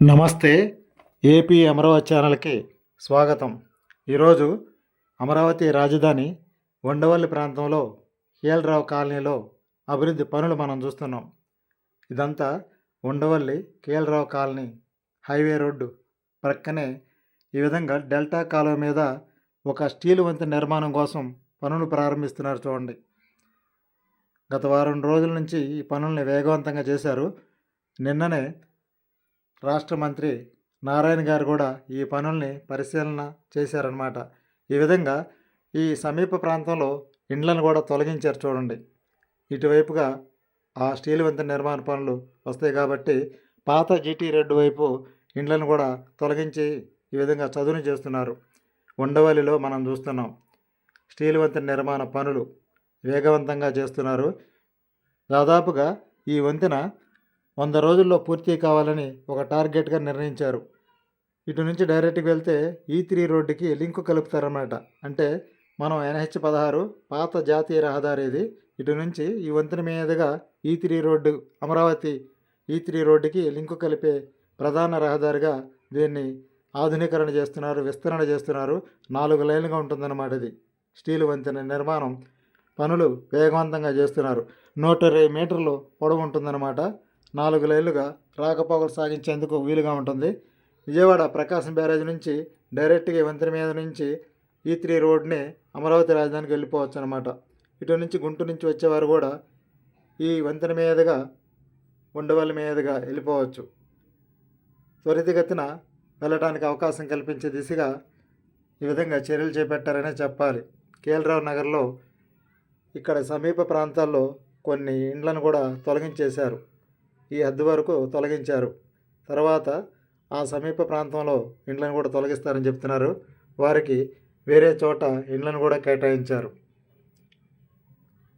నమస్తే ఏపీ అమరావతి ఛానల్కి స్వాగతం. ఈరోజు అమరావతి రాజధాని ఉండవల్లి ప్రాంతంలో కేఎల్రావు కాలనీలో అభివృద్ధి పనులు మనం చూస్తున్నాం. ఇదంతా Undavalli K L Rao colony highway road ప్రక్కనే ఈ విధంగా డెల్టా కాలువ మీద ఒక స్టీల్ వంతెన నిర్మాణం కోసం పనులు ప్రారంభిస్తున్నారు చూడండి. గత వారం రోజుల నుంచి ఈ పనుల్ని వేగవంతంగా చేశారు. నిన్ననే రాష్ట్ర మంత్రి నారాయణ గారు కూడా ఈ పనుల్ని పరిశీలన చేశారనమాట ఈ విధంగా ఈ సమీప ప్రాంతంలో ఇండ్లను కూడా తొలగించారు చూడండి. ఇటువైపుగా ఆ స్టీల్ వంతెన నిర్మాణ పనులు వస్తాయి కాబట్టి పాత జీటీ రెడ్డు వైపు ఇండ్లను కూడా తొలగించి ఈ విధంగా చదును చేస్తున్నారు. ఉండవల్లిలో మనం చూస్తున్నాం. స్టీల్ వంతెన నిర్మాణ పనులు వేగవంతంగా చేస్తున్నారు. దాదాపుగా ఈ వంతెన వంద రోజుల్లో పూర్తి కావాలని ఒక టార్గెట్గా నిర్ణయించారు. ఇటు నుంచి డైరెక్ట్గా వెళ్తే ఈ త్రీ రోడ్డుకి లింకు కలుపుతారన్నమాట. అంటే మనం ఎన్హెచ్ పదహారు పాత జాతీయ రహదారి ఇది. ఇటు నుంచి ఈ వంతెన మీదుగా ఈ త్రీ రోడ్డు అమరావతి ఈ త్రీ రోడ్డుకి లింకు కలిపే ప్రధాన రహదారిగా దీన్ని ఆధునీకరణ చేస్తున్నారు విస్తరణ చేస్తున్నారు. నాలుగు లైన్లుగా ఉంటుందన్నమాట ఇది. స్టీల్ వంతెన నిర్మాణం పనులు వేగవంతంగా చేస్తున్నారు. నూట ఇరవై మీటర్లు పొడవు ఉంటుందన్నమాట. నాలుగు లైన్లుగా రాకపోకలు సాగించేందుకు వీలుగా ఉంటుంది. విజయవాడ ప్రకాశం బ్యారేజ్ నుంచి డైరెక్ట్గా వంతెన మీద నుంచి ఈ త్రీ రోడ్ని అమరావతి రాజధానికి వెళ్ళిపోవచ్చు అనమాట ఇటు నుంచి గుంటూరు నుంచి వచ్చేవారు కూడా ఈ వంతెన మీదుగా ఉండవల్లి మీదుగా వెళ్ళిపోవచ్చు. త్వరితగతిన వెళ్ళడానికి అవకాశం కల్పించే దిశగా ఈ విధంగా చర్యలు చేపట్టారనే చెప్పాలి. కేఎల్రావు నగర్లో ఇక్కడ సమీప ప్రాంతాల్లో కొన్ని ఇండ్లను కూడా తొలగించేశారు. ఈ హద్దు వరకు తొలగించారు. తర్వాత ఆ సమీప ప్రాంతంలో ఇండ్లను కూడా తొలగిస్తారని చెప్తున్నారు. వారికి వేరే చోట ఇండ్లను కూడా కేటాయించారు.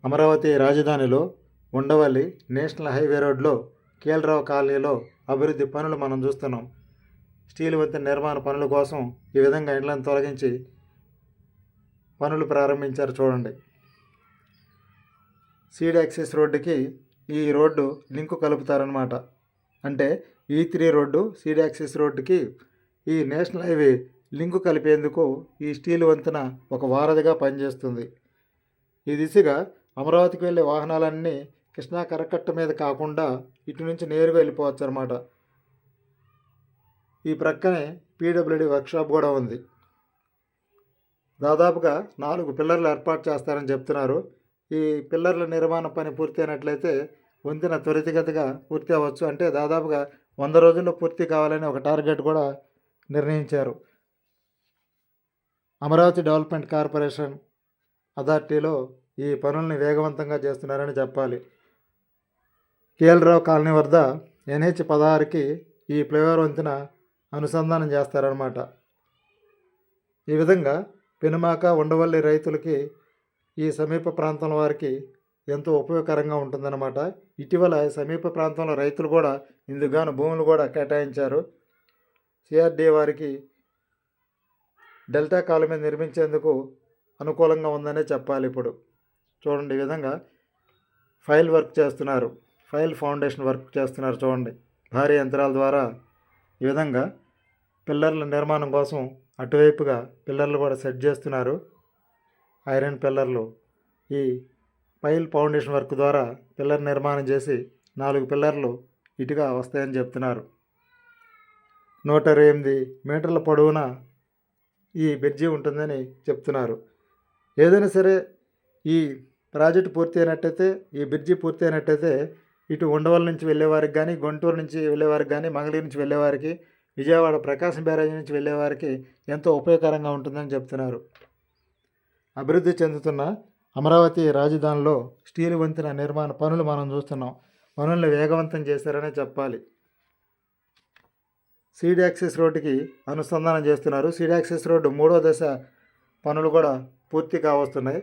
అమరావతి రాజధానిలో ఉండవల్లి నేషనల్ హైవే రోడ్లో కేఎల్రావు కాలనీలో అభివృద్ధి పనులు మనం చూస్తున్నాం. స్టీల్ వంతెన నిర్మాణ పనుల కోసం ఈ విధంగా ఇండ్లను తొలగించి పనులు ప్రారంభించారు చూడండి. సీడ్ యాక్సెస్ రోడ్డుకి ఈ రోడ్డు లింకు కలుపుతారనమాట అంటే ఈ త్రీ రోడ్డు సీడ్ రోడ్డుకి ఈ నేషనల్ హైవే లింకు కలిపేందుకు ఈ స్టీల్ వంతెన ఒక వారధిగా పనిచేస్తుంది. ఈ దిశగా అమరావతికి వెళ్ళే వాహనాలన్నీ కృష్ణా కరకట్ట మీద కాకుండా ఇటు నుంచి నేరుగా వెళ్ళిపోవచ్చు అనమాట ఈ ప్రక్కనే పీడబ్ల్యూడి వర్క్షాప్ కూడా ఉంది. దాదాపుగా నాలుగు పిల్లర్లు ఏర్పాటు చేస్తారని చెప్తున్నారు. ఈ పిల్లర్ల నిర్మాణ పని పూర్తి అయినట్లయితే వంతెన త్వరితగతిగా పూర్తి అవ్వచ్చు. అంటే దాదాపుగా వంద రోజుల్లో పూర్తి కావాలని ఒక టార్గెట్ కూడా నిర్ణయించారు. అమరావతి డెవలప్మెంట్ కార్పొరేషన్ అథారిటీలో ఈ పనుల్ని వేగవంతంగా చేస్తున్నారని చెప్పాలి. కేఎల్రావు కాలనీ వద్ద ఎన్హెచ్ పదహారుకి ఈ ఫ్లైఓవర్ వంతెన అనుసంధానం చేస్తారనమాట ఈ విధంగా పెనుమాక ఉండవల్లి రైతులకి ఈ సమీప ప్రాంతం వారికి ఎంతో ఉపయోగకరంగా ఉంటుందన్నమాట. ఇటీవల సమీప ప్రాంతంలో రైతులు కూడా ఇందుగాను భూములు కూడా కేటాయించారు. సిఆర్డీ వారికి డెల్టా కాలం నిర్మించేందుకు అనుకూలంగా ఉందనే చెప్పాలి ఇప్పుడు. చూడండి ఈ విధంగా ఫైల్ వర్క్ చేస్తున్నారు. ఫైల్ ఫౌండేషన్ వర్క్ చేస్తున్నారు చూడండి. భారీ యంత్రాల ద్వారా ఈ విధంగా పిల్లర్ల నిర్మాణం కోసం అటువైపుగా పిల్లర్లు కూడా సెట్ చేస్తున్నారు. ఐరన్ పిల్లర్లు ఈ పైల్ ఫౌండేషన్ వర్క్ ద్వారా పిల్లర్ నిర్మాణం చేసి నాలుగు పిల్లర్లు ఇటుగా వస్తాయని చెప్తున్నారు. నూట ఇరవై ఎనిమిది మీటర్ల పొడవున ఈ బ్రిడ్జి ఉంటుందని చెప్తున్నారు. ఏదైనా సరే ఈ ప్రాజెక్ట్ పూర్తి అయినట్టయితే ఈ బ్రిడ్జి పూర్తి అయినట్టయితే ఇటు ఉండవల నుంచి వెళ్ళేవారికి కానీ గుంటూరు నుంచి వెళ్ళేవారికి కానీ మంగళగిరి నుంచి వెళ్ళేవారికి విజయవాడ ప్రకాశం బ్యారేజ్ నుంచి వెళ్ళేవారికి ఎంతో ఉపయోగకరంగా ఉంటుందని చెప్తున్నారు. అభివృద్ధి చెందుతున్న అమరావతి రాజధానిలో స్టీల్ వంతెన నిర్మాణ పనులు మనం చూస్తున్నాం. పనులను వేగవంతం చేశారనే చెప్పాలి. సీడ్ యాక్సెస్ రోడ్డుకి అనుసంధానం చేస్తున్నారు. సీడియాక్సెస్ రోడ్డు మూడో దశ పనులు కూడా పూర్తి కావస్తున్నాయి.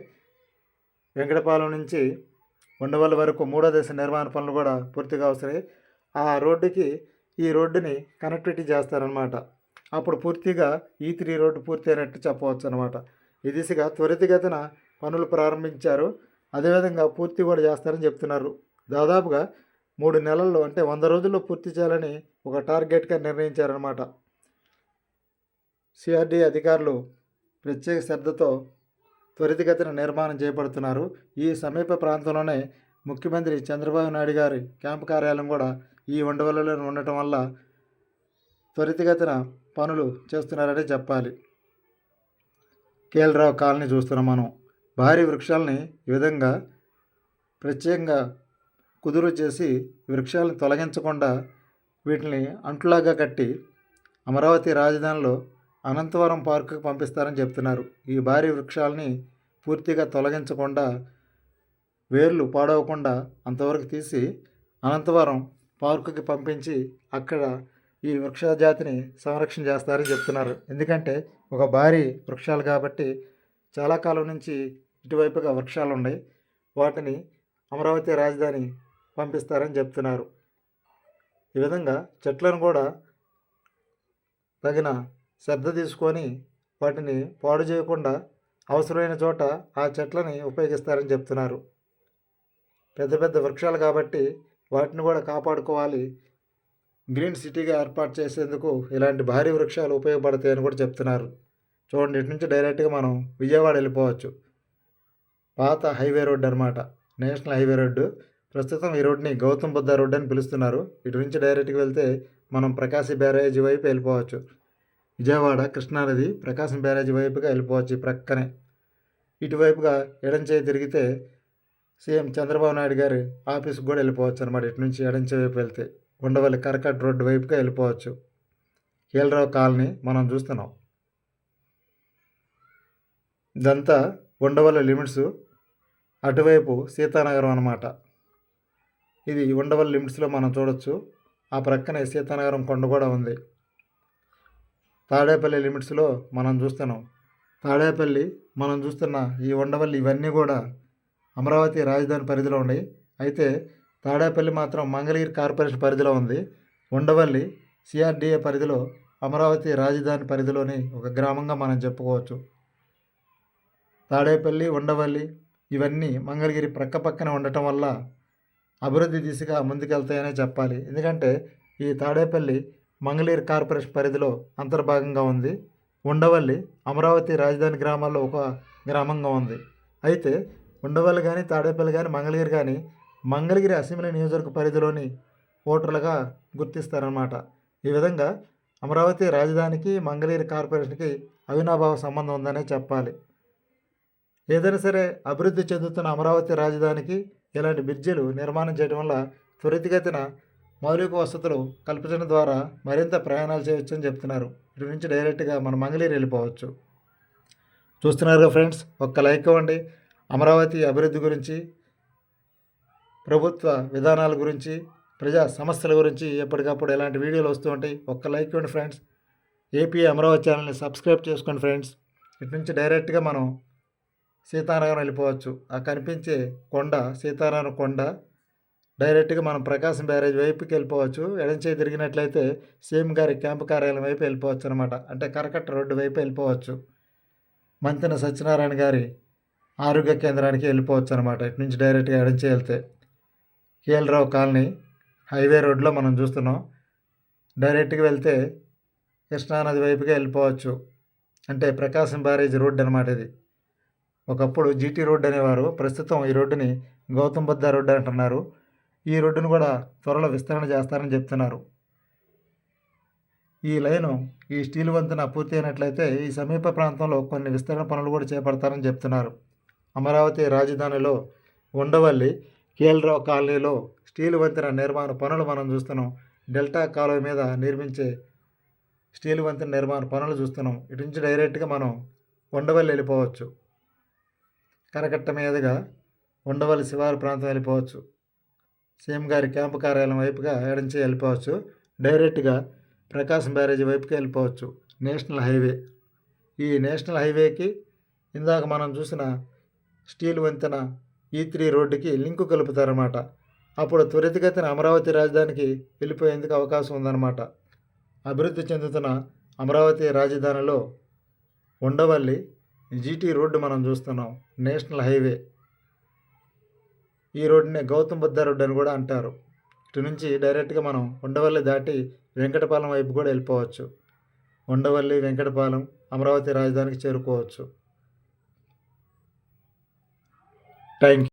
వెంకటపాలెం నుంచి ఉండవల్లి వరకు మూడో దశ నిర్మాణ పనులు కూడా పూర్తిగా వస్తున్నాయి ఆ రోడ్డుకి ఈ రోడ్డుని కనెక్టివిటీ చేస్తారనమాట అప్పుడు పూర్తిగా ఈ త్రీ రోడ్డు పూర్తి అయినట్టు చెప్పవచ్చు అనమాట ఈ దిశగా త్వరితగతిన పనులు ప్రారంభించారు. అదేవిధంగా పూర్తి కూడా చేస్తారని చెప్తున్నారు. దాదాపుగా మూడు నెలల్లో అంటే వంద రోజుల్లో పూర్తి చేయాలని ఒక టార్గెట్గా నిర్ణయించారన్నమాట. సిఆర్డీ అధికారులు ప్రత్యేక శ్రద్ధతో త్వరితగతిన నిర్మాణం చేపడుతున్నారు. ఈ సమీప ప్రాంతంలోనే ముఖ్యమంత్రి చంద్రబాబు నాయుడు గారి క్యాంపు కార్యాలయం కూడా ఈ ఉండవల్లిలో ఉండటం వల్ల త్వరితగతిన పనులు చేస్తున్నారని చెప్పాలి. కేఎల్రావు కాలనీ చూస్తున్నాం మనం. భారీ వృక్షాలని ఈ విధంగా ప్రత్యేకంగా కుదురు చేసి వృక్షాలను తొలగించకుండా వీటిని అంటులాగా కట్టి అమరావతి రాజధానిలో అనంతవరం పార్కుకు పంపిస్తారని చెప్తున్నారు. ఈ భారీ వృక్షాలని పూర్తిగా తొలగించకుండా వేర్లు పాడవకుండా అంతవరకు తీసి అనంతవరం పార్కుకి పంపించి అక్కడ ఈ వృక్ష జాతిని సంరక్షణ చేస్తారని చెప్తున్నారు. ఎందుకంటే ఒక భారీ వృక్షాలు కాబట్టి చాలా కాలం నుంచి ఇటువైపుగా వృక్షాలు ఉన్నాయి. వాటిని అమరావతి రాజధాని పంపిస్తారని చెప్తున్నారు. ఈ విధంగా చెట్లను కూడా తగిన శ్రద్ధ తీసుకొని వాటిని పాడు చేయకుండా అవసరమైన చోట ఆ చెట్లని ఉపయోగిస్తారని చెప్తున్నారు. పెద్ద పెద్ద వృక్షాలు కాబట్టి వాటిని కూడా కాపాడుకోవాలి. గ్రీన్ సిటీగా ఏర్పాటు చేసేందుకు ఇలాంటి భారీ వృక్షాలు ఉపయోగపడతాయని కూడా చెప్తున్నారు. చూడండి ఇటు నుంచి డైరెక్ట్గా మనం విజయవాడ వెళ్ళిపోవచ్చు. పాత హైవే రోడ్ అనమాట నేషనల్ హైవే రోడ్డు. ప్రస్తుతం ఈ రోడ్ని గౌతమ్ బుద్ధ రోడ్ అని పిలుస్తున్నారు. ఇటు నుంచి డైరెక్ట్గా వెళ్తే మనం ప్రకాశం బ్యారేజ్ వైపు వెళ్ళిపోవచ్చు. విజయవాడ కృష్ణానది ప్రకాశం బ్యారేజ్ వైపుగా వెళ్ళిపోవచ్చు ప్రక్కనే. ఇటువైపుగా ఎడంచేయి తిరిగితే సీఎం చంద్రబాబు నాయుడు గారి ఆఫీస్కి కూడా వెళ్ళిపోవచ్చు అనమాట ఇటు నుంచి ఎడంచే వైపు వెళ్తే. ఉండవల్లి కరకట్ రోడ్డు వైపుగా వెళ్ళిపోవచ్చు. కీలరావు కాలనీ మనం చూస్తున్నాం. ఇదంతా ఉండవల్లి లిమిట్స్ అటువైపు సీతానగరం అన్నమాట. ఇది ఉండవల్లి లిమిట్స్లో మనం చూడొచ్చు. ఆ ప్రక్కనే సీతానగరం కొండ కూడా ఉంది. తాడేపల్లి లిమిట్స్లో మనం చూస్తున్నాం. తాడేపల్లి మనం చూస్తున్న ఈ ఉండవల్లి ఇవన్నీ కూడా అమరావతి రాజధాని పరిధిలో ఉన్నాయి. అయితే తాడేపల్లి మాత్రం మంగళగిరి కార్పొరేషన్ పరిధిలో ఉంది. ఉండవల్లి సిఆర్డిఏ పరిధిలో అమరావతి రాజధాని పరిధిలోని ఒక గ్రామంగా మనం చెప్పుకోవచ్చు. తాడేపల్లి ఉండవల్లి ఇవన్నీ మంగళగిరి ప్రక్క పక్కన ఉండటం వల్ల అభివృద్ధి దిశగా ముందుకెళ్తాయనే చెప్పాలి. ఎందుకంటే ఈ తాడేపల్లి మంగళగిరి కార్పొరేషన్ పరిధిలో అంతర్భాగంగా ఉంది. ఉండవల్లి అమరావతి రాజధాని గ్రామాల్లో ఒక గ్రామంగా ఉంది. అయితే ఉండవల్లి కానీ తాడేపల్లి కానీ మంగళగిరి కానీ మంగళగిరి అసెంబ్లీ నియోజకవర్గ పరిధిలోని ఓటర్లుగా గుర్తిస్తారన్నమాట. ఈ విధంగా అమరావతి రాజధానికి మంగళగిరి కార్పొరేషన్కి అవినాభావ సంబంధం ఉందనే చెప్పాలి. ఏదైనా సరే అభివృద్ధి చెందుతున్న అమరావతి రాజధానికి ఇలాంటి బ్రిడ్జిలు నిర్మాణం చేయడం వల్ల త్వరితగతిన మౌలిక వసతులు కల్పించడం ద్వారా మరింత ప్రయాణాలు చేయొచ్చని చెప్తున్నారు. ఇటు నుంచి డైరెక్ట్గా మన మంగళగిరి వెళ్ళిపోవచ్చు. చూస్తున్నారుగా ఫ్రెండ్స్ ఒక్క లైక్ ఇవ్వండి. అమరావతి అభివృద్ధి గురించి ప్రభుత్వ విధానాల గురించి ప్రజా సమస్యల గురించి ఎప్పటికప్పుడు ఎలాంటి వీడియోలు వస్తూ ఉంటాయి. ఒక్క లైక్ ఇవ్వండి ఫ్రెండ్స్. ఏపీ అమరావతి ఛానల్ని సబ్స్క్రైబ్ చేసుకోండి ఫ్రెండ్స్. ఇటు నుంచి డైరెక్ట్గా మనం సీతారామం వెళ్ళిపోవచ్చు. ఆ కనిపించే కొండ సీతారామ కొండ డైరెక్ట్గా మనం ప్రకాశం బ్యారేజ్ వైపుకి వెళ్ళిపోవచ్చు. ఎడంచేయి తిరిగినట్లయితే సీఎం గారి క్యాంపు కార్యాలయం వైపు వెళ్ళిపోవచ్చు అనమాట అంటే కరకట్ట రోడ్డు వైపు వెళ్ళిపోవచ్చు. మంతెన సత్యనారాయణ గారి ఆరోగ్య కేంద్రానికి వెళ్ళిపోవచ్చు అనమాట ఇటు నుంచి డైరెక్ట్గా ఎడంచేయి వెళ్తే. కేఎల్రావు కాలనీ హైవే రోడ్లో మనం చూస్తున్నాం. డైరెక్ట్గా వెళ్తే కృష్ణానది వైపుగా వెళ్ళిపోవచ్చు. అంటే ప్రకాశం బ్యారేజ్ రోడ్ అనమాట ఇది. ఒకప్పుడు జీటీ రోడ్ అనేవారు ప్రస్తుతం ఈ రోడ్డుని గౌతమ్ బుద్ధ రోడ్డు అంటున్నారు. ఈ రోడ్డును కూడా త్వరలో విస్తరణ చేస్తారని చెప్తున్నారు. ఈ లైను ఈ స్టీల్ వంతెన పూర్తి అయినట్లయితే ఈ సమీప ప్రాంతంలో కొన్ని విస్తరణ పనులు కూడా చేపడతారని చెప్తున్నారు. అమరావతి రాజధానిలో ఉండవల్లి కేఎల్రావు కాలనీలో స్టీల్ వంతెన నిర్మాణ పనులు మనం చూస్తున్నాం. డెల్టా కాలువ మీద నిర్మించే స్టీల్ వంతెన నిర్మాణ పనులు చూస్తున్నాం. ఇటు నుంచి డైరెక్ట్గా మనం ఉండవల్లి వెళ్ళిపోవచ్చు. కరకట్ట మీదుగా ఉండవల్లి శివారు ప్రాంతం వెళ్ళిపోవచ్చు. సీఎం గారి క్యాంపు కార్యాలయం వైపుగా ఎడంచి వెళ్ళిపోవచ్చు. డైరెక్ట్గా ప్రకాశం బ్యారేజీ వైపుకి వెళ్ళిపోవచ్చు. National highway. ఈ నేషనల్ హైవేకి ఇందాక మనం చూసిన స్టీల్ వంతెన ఈ త్రీ రోడ్డుకి లింకు కలుపుతారన్నమాట. అప్పుడు త్వరితగతిన అమరావతి రాజధానికి వెళ్ళిపోయేందుకు అవకాశం ఉందన్నమాట. అభివృద్ధి చెందుతున్న అమరావతి రాజధానిలో ఉండవల్లి జీటీ రోడ్డు మనం చూస్తున్నాం నేషనల్ హైవే. ఈ రోడ్డునే గౌతమ్ బుద్ధ రోడ్డు అని కూడా అంటారు. ఇటు నుంచి డైరెక్ట్గా మనం ఉండవల్లి దాటి వెంకటపాలెం వైపు కూడా వెళ్ళిపోవచ్చు. ఉండవల్లి వెంకటపాలెం అమరావతి రాజధానికి చేరుకోవచ్చు. Thank